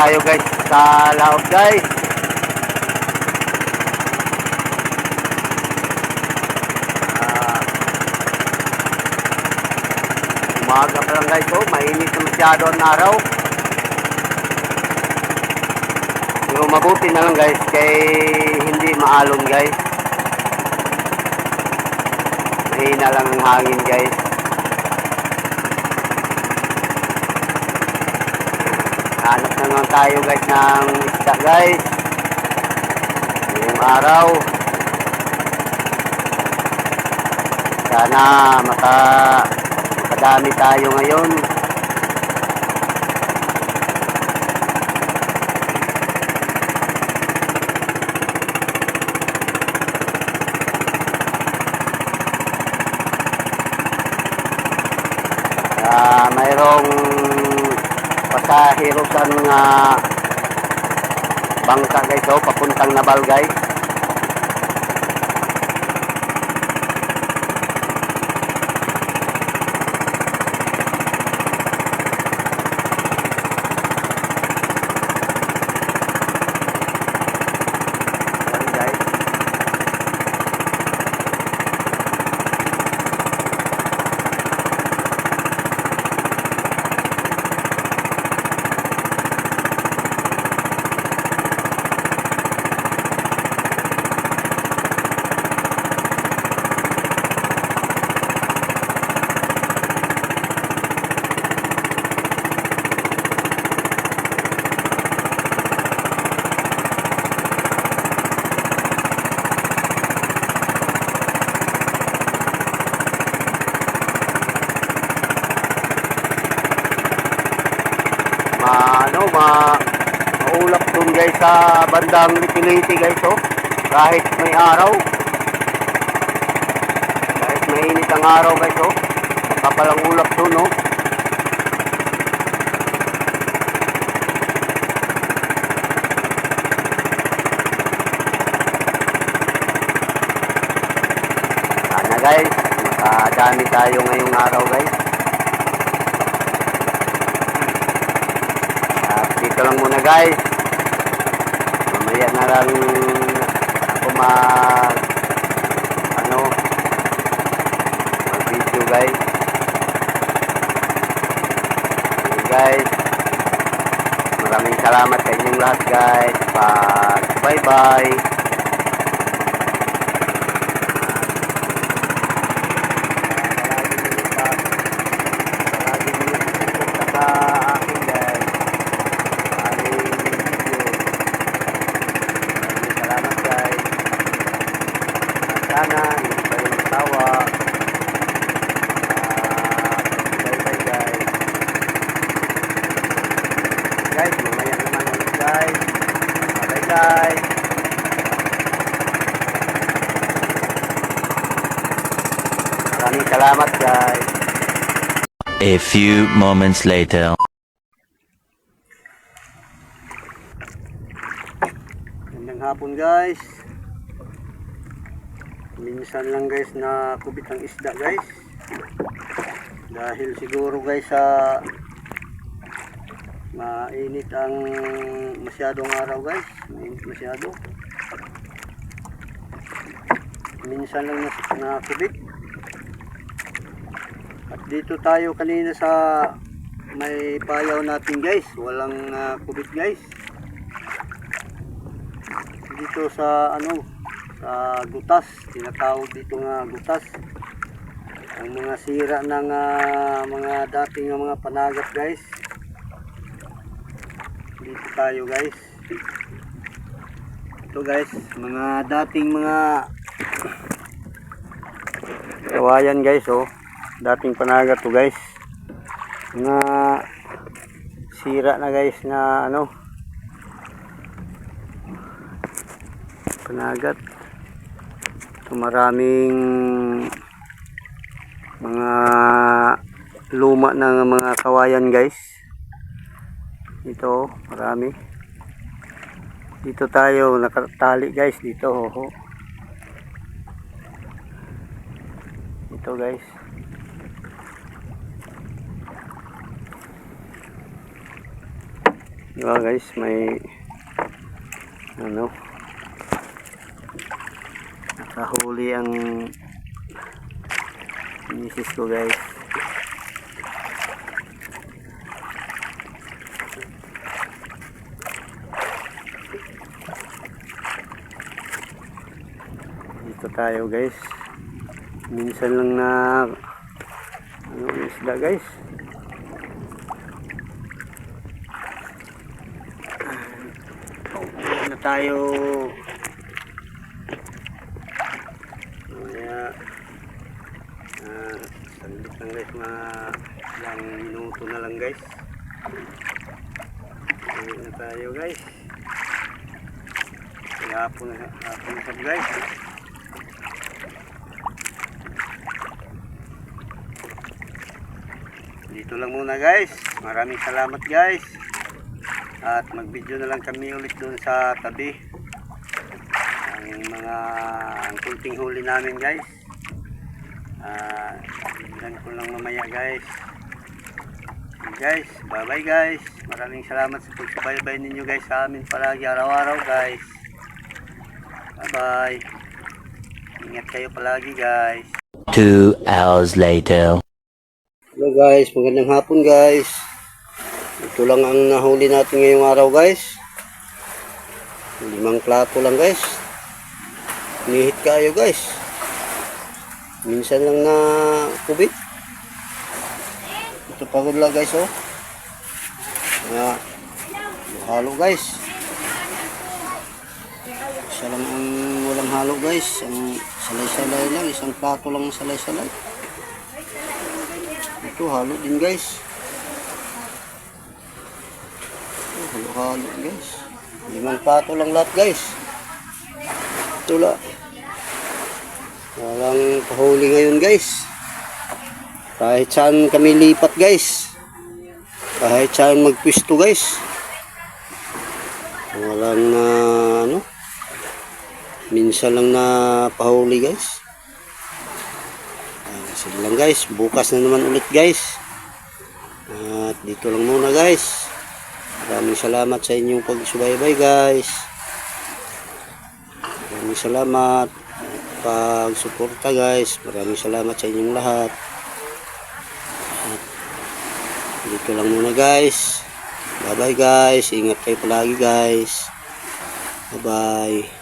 tayo guys sa laot guys. Ah, umaga pa lang guys oh, mainit na masyado ang araw. Pero mabuti na lang guys kay hindi maalon guys. Mahina lang ang hangin guys. Hanap naman tayo guys ng isda guys. Ngayong araw. Sana maka makadami tayo ngayon. Ah, mayroong sa mga bangka guys oh, papuntang Nabal guys. Ano ma maulap dun guys sa bandang Litiliti guys oh. Kahit may araw. Kahit mainit ang araw guys oh. Makapalang ulap dun oh. Sana guys makadami tayo ngayong araw guys At dito lang muna guys. Mamaya na lang ako mag ano mag video guys. Okay, guys. Maraming salamat sa inyong lahat guys. Bye bye. Palagi nyo isupport sa akin guys. Aming video. Maraming salamat guys. At sana hindi kayo magtawa. Bye bye guys. Guys, mamaya naman ulit guys. Bye guys. Maraming salamat guys. A few moments later. Magandang hapon guys. Minsan lang guys na kubit ang isda guys. Dahil siguro guys sa mainit ang masyadong araw guys. Mainit masyado. Minsan lang na, na kubit. At dito tayo kanina sa may payaw natin guys. Walang ah, kubit guys dito sa ano sa gutas tinatawag dito nga gutas ang mga sira ng ah, mga dating nga mga panagat guys dito tayo guys. Ito guys mga dating mga kawayan guys oh. Dating panagat to guys. Mga sira na guys na ano. Panagat ito maraming mga luma ng mga kawayan guys ito marami. Dito tayo nakatali guys. Dito ho ito guys. Diba guys, may ano? Nakahuli ang misis ko guys. Dito tayo guys. Minsan lang na ano isda guys. Uwi na tayo. Kaya uh, saglit lang guys mga ilang minuto na lang guys. Uwi na tayo guys. Hapon hapon guys. Dito lang muna guys. Maraming salamat guys. At mag-video na lang kami ulit doon sa tabi. Ang mga ang kunting huli namin guys. Ah, uh, ko lang mamaya guys. Guys, bye bye guys. Maraming salamat sa pagsubaybay ninyo guys sa amin palagi araw-araw guys. Bye bye. Ingat kayo palagi guys. Two hours later. Guys, magandang hapon guys. Ito lang ang nahuli natin ngayong araw guys. Limang plato lang guys. Nihit kayo guys. Minsan lang na kubit. Ito pagod lang guys oh. Nga, halo guys. Isa lang ang walang halo guys. Ang salay-salay lang. Isang plato lang ang salay-salay. Ito halo din guys. Ito, halo-halo guys. Limang plato lang lahat guys. Ito lang. Walang pahuli ngayon guys. Kahit saan kami lipat guys. Kahit saan magpwisto guys. Walang na ano. Minsan lang na pahuli guys. Sige lang guys. Bukas na naman ulit guys. At dito lang muna guys. Maraming salamat sa inyong pagsubaybay guys. Maraming salamat pagsuporta guys. Maraming salamat sa inyong lahat. At dito lang muna guys. Bye bye guys. Ingat kayo palagi guys. Bye bye.